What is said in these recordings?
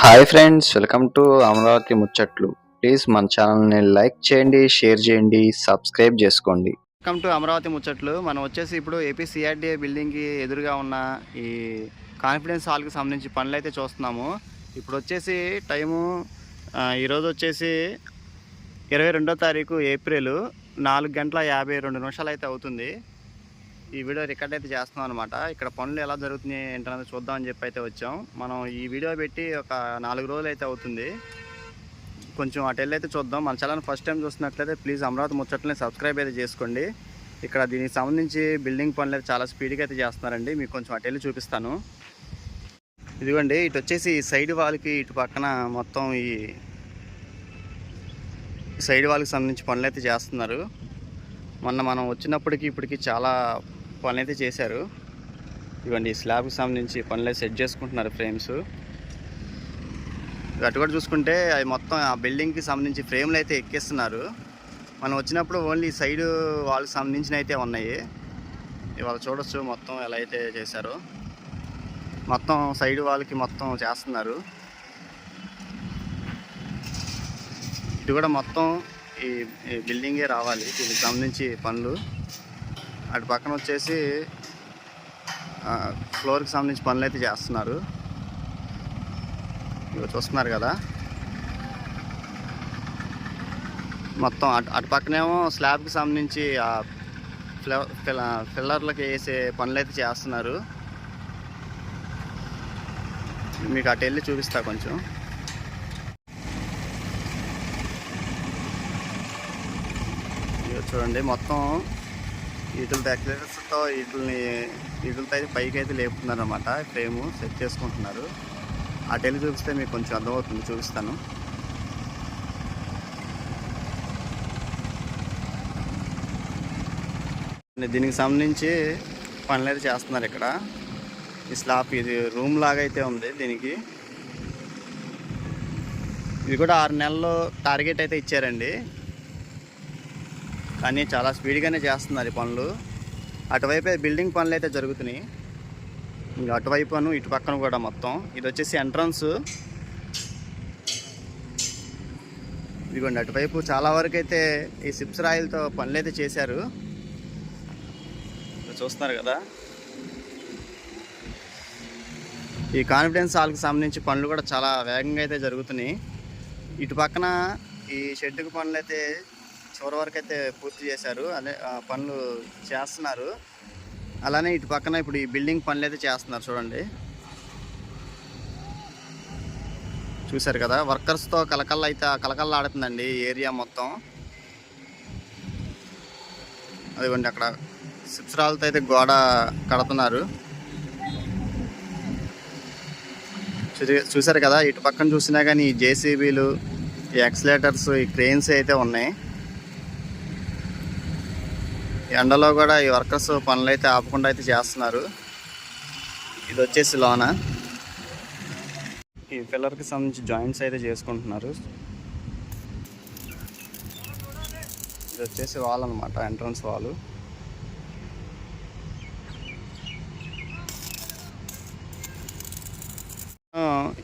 Hi friends welcome to Amaravati ముచ్చట్లు. Please మన ఛానల్ని లైక్ చేయండి షేర్ చేయండి సబ్స్క్రైబ్ చేసుకోండి. వెల్కమ్ టు అమరావతి ముచ్చట్లు. మనం వచ్చేసి ఇప్పుడు ఏపీ సిఆర్డీఏ బిల్డింగ్కి ఎదురుగా ఉన్న ఈ కాన్ఫిడెన్స్ హాల్కి సంబంధించి పనులు అయితే చూస్తున్నాము. ఇప్పుడు వచ్చేసి టైము ఈరోజు వచ్చేసి ఇరవై రెండో తారీఖు ఏప్రిల్. నాలుగు గంటల యాభై రెండు నిమిషాలు అయితే అవుతుంది. ఈ వీడియో రికార్డ్ అయితే చేస్తున్నాం అనమాట ఇక్కడ పనులు ఎలా జరుగుతున్నాయి ఏంటనేది చూద్దామని చెప్పి అయితే వచ్చాం. మనం ఈ వీడియో పెట్టి ఒక నాలుగు రోజులు అయితే అవుతుంది. కొంచెం అటు అయితే చూద్దాం. మన ఛానల్ ఫస్ట్ టైం చూస్తున్నట్లయితే ప్లీజ్ అమరావతి ముచ్చట్లని సబ్స్క్రైబ్ అయితే చేసుకోండి. ఇక్కడ దీనికి సంబంధించి బిల్డింగ్ పనులు అయితే చాలా స్పీడ్గా అయితే చేస్తున్నారండి. మీకు కొంచెం అటు వెళ్ళి చూపిస్తాను. ఇదిగోండి ఇటు వచ్చేసి సైడ్ వాల్కి ఇటు పక్కన మొత్తం ఈ సైడ్ వాల్కి సంబంధించి పనులు అయితే చేస్తున్నారు. మొన్న మనం వచ్చినప్పటికి ఇప్పటికి చాలా పనులు అయితే చేశారు. ఇవ్వండి స్లాబ్కి సంబంధించి పనులు అయితే సెట్ చేసుకుంటున్నారు ఫ్రేమ్స్. అటు కూడా చూసుకుంటే అవి మొత్తం ఆ బిల్డింగ్కి సంబంధించి ఫ్రేమ్లు అయితే ఎక్కిస్తున్నారు. మనం వచ్చినప్పుడు ఓన్లీ సైడ్ వాళ్ళకి సంబంధించిన అయితే ఉన్నాయి. ఇవాళ చూడొచ్చు మొత్తం ఎలా అయితే చేశారో. మొత్తం సైడ్ వాళ్ళకి మొత్తం చేస్తున్నారు. ఇటు కూడా మొత్తం ఈ ఈ బిల్డింగే రావాలి. దీనికి సంబంధించి పనులు. అటు పక్కన వచ్చేసి ఫ్లోర్కి సంబంధించి పనులు అయితే చేస్తున్నారు. ఇవి చూస్తున్నారు కదా. మొత్తం అటు అటు పక్కనేమో స్లాబ్కి సంబంధించి ఆ పిల్లర్లకి వేసే పనులు అయితే చేస్తున్నారు. మీకు అటు వెళ్ళి చూపిస్తా కొంచెం. చూడండి మొత్తం వీటితో ఎక్సలెటర్స్తో వీటిని వీటితో అయితే పైకి అయితే లేపుతున్నారు అనమాట ఫ్రేము సెట్ చేసుకుంటున్నారు. అటు వెళ్ళి చూపిస్తే మీకు కొంచెం అర్థమవుతుంది చూపిస్తాను. దీనికి సంబంధించి పనులు అయితే చేస్తున్నారు ఇక్కడ. ఈ స్లాబ్ ఇది రూమ్ లాగా అయితే ఉంది దీనికి. ఇది కూడా ఆరు నెలల్లో టార్గెట్ అయితే ఇచ్చారండి. కానీ చాలా స్పీడ్గానే చేస్తున్నారు ఈ పనులు. అటువైపు బిల్డింగ్ పనులు అయితే జరుగుతున్నాయి. ఇంకా అటువైపును ఇటు పక్కన కూడా మొత్తం. ఇది వచ్చేసి ఎంట్రన్స్. ఇదిగోండి అటువైపు చాలా వరకు అయితే ఈ సిప్స్ రాయిలతో పనులు అయితే చేశారు. చూస్తున్నారు కదా. ఈ కాన్ఫిడెన్స్ హాల్కి సంబంధించి పనులు కూడా చాలా వేగంగా అయితే జరుగుతున్నాయి. ఇటు పక్కన ఈ షెడ్కి పనులు అయితే చివరి వరకు అయితే పూర్తి చేశారు. అదే పనులు చేస్తున్నారు. అలానే ఇటు పక్కన ఇప్పుడు ఈ బిల్డింగ్ పనులు అయితే చేస్తున్నారు చూడండి. చూశారు కదా వర్కర్స్తో కలకల్లా అయితే కలకల్లా ఆడుతుందండి ఈ ఏరియా మొత్తం. అదిగోండి అక్కడ సిప్స్రాలతో అయితే గోడ కడుతున్నారు. చూశారు కదా ఇటు పక్కన చూసినా కానీ జేసీబీలు ఈ ఎక్సలేటర్స్ ఈ క్రెయిన్స్ అయితే ఉన్నాయి. ఎండలో కూడా ఈ వర్కర్స్ పనులు అయితే ఆపకుండా అయితే చేస్తున్నారు. ఇది వచ్చేసి లోన. ఈ పిల్లర్కి సంబంధించి జాయింట్స్ అయితే చేసుకుంటున్నారు. ఇది వచ్చేసి వాల్ అనమాట ఎంట్రన్స్ వాల్.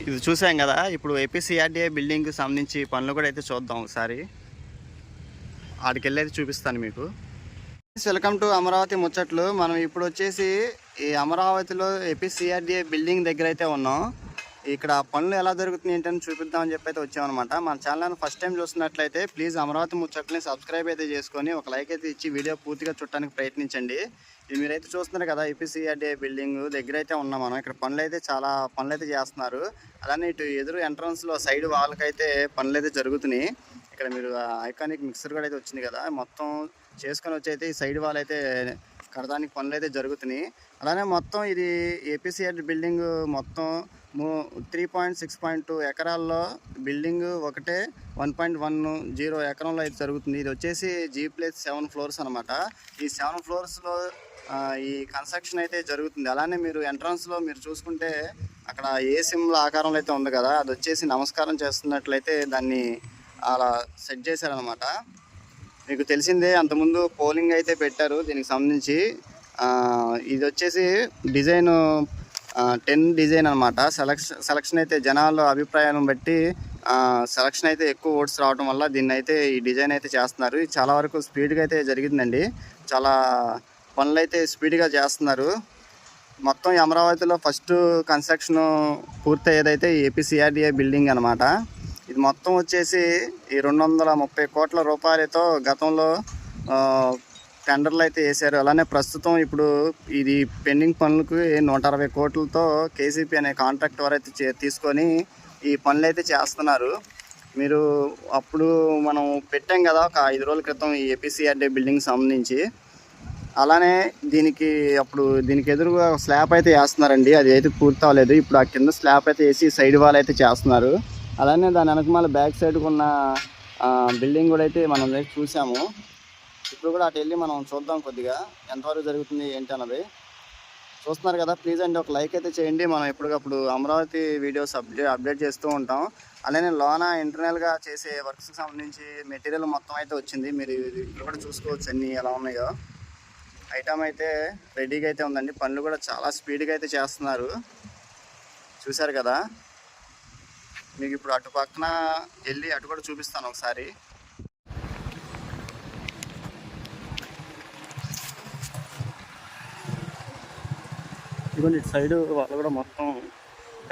ఇది చూసాం కదా ఇప్పుడు ఏపీసీఆర్డీఏ బిల్డింగ్కి సంబంధించి పనులు కూడా అయితే చూద్దాం ఒకసారి. ఆడికి వెళ్ళి అయితే చూపిస్తాను మీకు. వెల్కమ్ టు అమరావతి ముచ్చట్లు. మనం ఇప్పుడు వచ్చేసి ఈ అమరావతిలో ఏపీసీఆర్డీఏ బిల్డింగ్ దగ్గర అయితే ఉన్నాం. ఇక్కడ పనులు ఎలా దొరుకుతున్నాయి ఏంటని చూపిద్దామని చెప్పి అయితే వచ్చామన్నమాట. మన ఛానల్ని ఫస్ట్ టైం చూస్తున్నట్లయితే ప్లీజ్ అమరావతి ముచ్చట్లని సబ్స్క్రైబ్ అయితే చేసుకొని ఒక లైక్ అయితే ఇచ్చి వీడియో పూర్తిగా చూడటానికి ప్రయత్నించండి. ఇది మీరైతే చూస్తున్నారు కదా ఏపీసీఆర్డీఏ బిల్డింగ్ దగ్గర అయితే ఉన్నాం మనం. ఇక్కడ పనులు అయితే చాలా పనులు అయితే చేస్తున్నారు. అలానే ఇటు ఎదురు ఎంట్రన్స్లో సైడ్ వాళ్ళకైతే పనులు అయితే జరుగుతున్నాయి. ఇక్కడ మీరు ఐకానిక్ మిక్సర్ కూడా అయితే వచ్చింది కదా. మొత్తం చేసుకొని వచ్చి అయితే ఈ సైడ్ వాళ్ళు అయితే కడదానికి పనులు అయితే జరుగుతున్నాయి. అలానే మొత్తం ఇది ఏపీసీఎడ్ బిల్డింగ్ మొత్తం three point six point two ఎకరాల్లో బిల్డింగ్ ఒకటే వన్ పాయింట్ వన్ జీరో ఎకరంలో అయితే జరుగుతుంది. ఇది వచ్చేసి జీ ప్లేస్ సెవెన్ ఫ్లోర్స్ అనమాట ఈ సెవెన్ ఫ్లోర్స్లో ఈ కన్స్ట్రక్షన్ అయితే జరుగుతుంది. అలానే మీరు ఎంట్రన్స్లో మీరు చూసుకుంటే అక్కడ ఏ సిమ్ల ఆకారంలో అయితే ఉంది కదా అది వచ్చేసి నమస్కారం చేస్తున్నట్లయితే దాన్ని అలా సెట్ చేశారనమాట మీకు తెలిసిందే అంతకుముందు పోలింగ్ అయితే పెట్టారు దీనికి సంబంధించి. ఇది వచ్చేసి డిజైన్ టెన్ డిజైన్ అనమాట సెలక్షన్ సెలక్షన్ అయితే జనాల అభిప్రాయాలను బట్టి సెలక్షన్ అయితే ఎక్కువ ఓట్స్ రావడం వల్ల దీన్ని అయితే ఈ డిజైన్ అయితే చేస్తున్నారు. చాలా వరకు స్పీడ్గా అయితే జరిగిందండి. చాలా పనులు అయితే స్పీడ్గా చేస్తున్నారు. మొత్తం అమరావతిలో ఫస్ట్ కన్స్ట్రక్షన్ పూర్తయ్యేదైతే ఏపీసీఆర్డీఏ బిల్డింగ్ అనమాట మొత్తం వచ్చేసి ఈ రెండు వందల ముప్పై కోట్ల రూపాయలతో గతంలో టెండర్లు అయితే వేశారు. అలానే ప్రస్తుతం ఇప్పుడు ఇది పెండింగ్ పనులకు నూట అరవై కోట్లతో కేసీపీ అనే కాంట్రాక్ట్ వారు అయితే చే- తీసుకొని ఈ పనులు అయితే చేస్తున్నారు. మీరు అప్పుడు మనం పెట్టాం కదా ఒక ఐదు రోజుల క్రితం ఈ ఏపీసీఆర్డీ బిల్డింగ్ సంబంధించి. అలానే దీనికి అప్పుడు దీనికి ఎదురుగా స్లాబ్ అయితే వేస్తున్నారండి. అది అయితే పూర్తి అవ్వలేదు ఇప్పుడు ఆ కింద స్లాబ్ అయితే వేసి సైడ్ వాల్ అయితే చేస్తున్నారు. అలానే దాని వెనకమాల బ్యాక్ సైడ్కి ఉన్న బిల్డింగ్ కూడా అయితే మనం చూసాము. ఇప్పుడు కూడా అటు వెళ్ళి మనం చూద్దాం కొద్దిగా. ఎంతవరకు జరుగుతుంది ఏంటి అన్నది. చూస్తున్నారు కదా ప్లీజ్ అండి ఒక లైక్ అయితే చేయండి. మనం ఎప్పటికప్పుడు అమరావతి వీడియోస్ అప్డేట్ అప్డేట్ చేస్తూ ఉంటాం. అలానే లోన ఇంటర్నల్గా చేసే వర్క్స్కి సంబంధించి మెటీరియల్ మొత్తం అయితే వచ్చింది. మీరు ఇక్కడ కూడా చూసుకోవచ్చు అన్నీ ఎలా ఉన్నాయో. ఐటమ్ అయితే రెడీగా అయితే ఉందండి. పనులు కూడా చాలా స్పీడ్గా అయితే చేస్తున్నారు. చూశారు కదా. మీకు ఇప్పుడు అటు పక్కన వెళ్ళి అటు కూడా చూపిస్తాను ఒకసారి. ఇదిగోండి ఇటు సైడు వాళ్ళు కూడా మొత్తం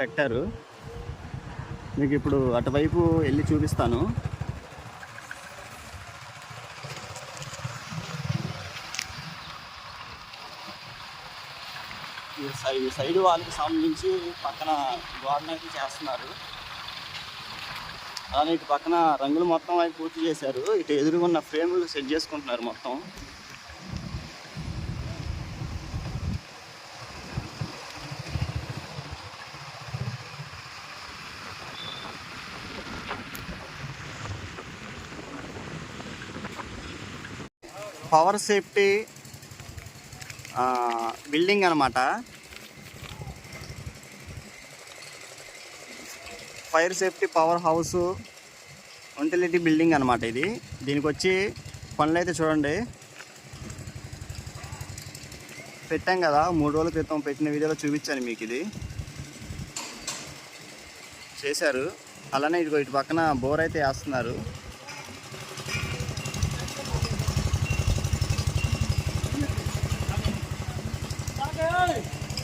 కట్టారు. మీకు ఇప్పుడు అటువైపు వెళ్ళి చూపిస్తాను. ఈ సై- ఈ సైడ్ వాళ్ళకి సంబంధించి పక్కన గోడనైతే చేస్తున్నారు. అలానే ఇటు పక్కన రంగులు మొత్తం అవి పూర్తి చేశారు. ఇటు ఎదురుగున్న ఫ్రేములు సెట్ చేసుకుంటున్నారు మొత్తం. పవర్ సేఫ్టీ బిల్డింగ్ అనమాట fire safety power house utility building అనమాట ఇది. దీనికి వచ్చి పనులు అయితే చూడండి. పెట్టాం కదా మూడు రోజుల క్రితం పెట్టిన వీడియోలో చూపించాను మీకు ఇది. చేశారు. అలానే ఇదిగో ఇటు పక్కన బోర్ అయితే వేస్తున్నారు.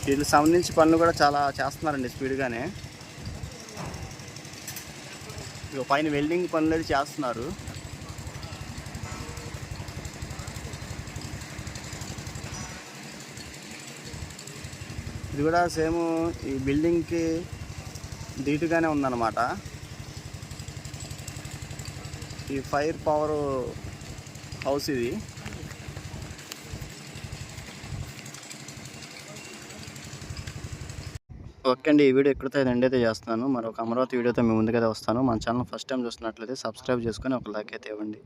వీటికి సంబంధించి పనులు కూడా చాలా చేస్తున్నారండి స్పీడ్గానే. ఇక పైన వెల్డింగ్ పనులు అయితే చేస్తున్నారు. ఇది కూడా సేమ్ ఈ బిల్డింగ్కి ధీటుగానే ఉందన్నమాట. ఈ ఫైర్ పవర్ హౌస్ ఇది. ఓకే అండి. ఈ వీడియో ఎక్కడితో ఎండ్ అయితే చేస్తున్నాను. మరొక అమరావతి వీడియోతో మీ ముందుకైతే వస్తాను. మన ఛానల్ ఫస్ట్ టైం చూస్తున్నట్లయితే సబ్స్క్రైబ్ చేసుకొని ఒక లైక్ అయితే ఇవ్వండి.